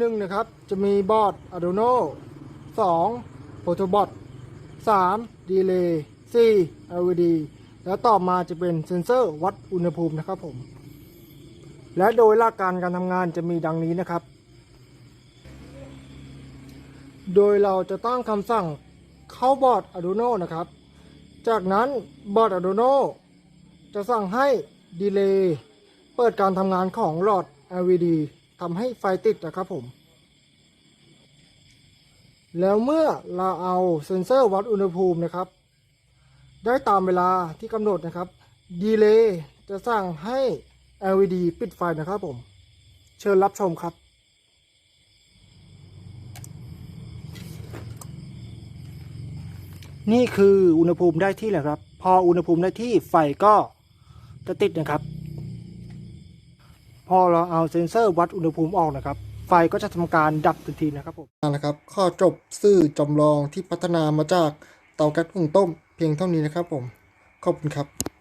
1นะครับ จะมีบอร์ด Arduino 2 Protobot 3 Delay 4 LED แล้วต่อมาจะเป็นเซ็นเซอร์วัดอุณหภูมินะครับผม และโดยหลักการการทำงานจะมีดังนี้นะครับ โดยเราจะตั้งคำสั่งเข้าบอร์ด Arduino นะครับ จากนั้นบอร์ด Arduino จะสั่งให้ดีเลย์เปิดการทำงานของหลอด LED ทำให้ไฟติดนะครับผม แล้วเมื่อเราเอาเซ็นเซอร์วัดอุณหภูมินะครับ ได้ตามเวลาที่กำหนดนะครับดีเลย์จะสั่งให้ LED ปิดไฟนะครับผม เชิญรับชมครับ นี่คืออุณหภูมิได้ที่แหละครับ พออุณหภูมิได้ที่ไฟก็จะติดนะครับ พอเราเอาเซ็นเซอร์วัดอุณหภูมิออกนะครับ ไฟก็จะทำการดับทันทีนะครับผมนั่นแหละครับ ข้อจบซื่อจำลองที่พัฒนามาจากเตาแก๊สหุงต้มเพียงเท่านี้นะครับผม ขอบคุณครับ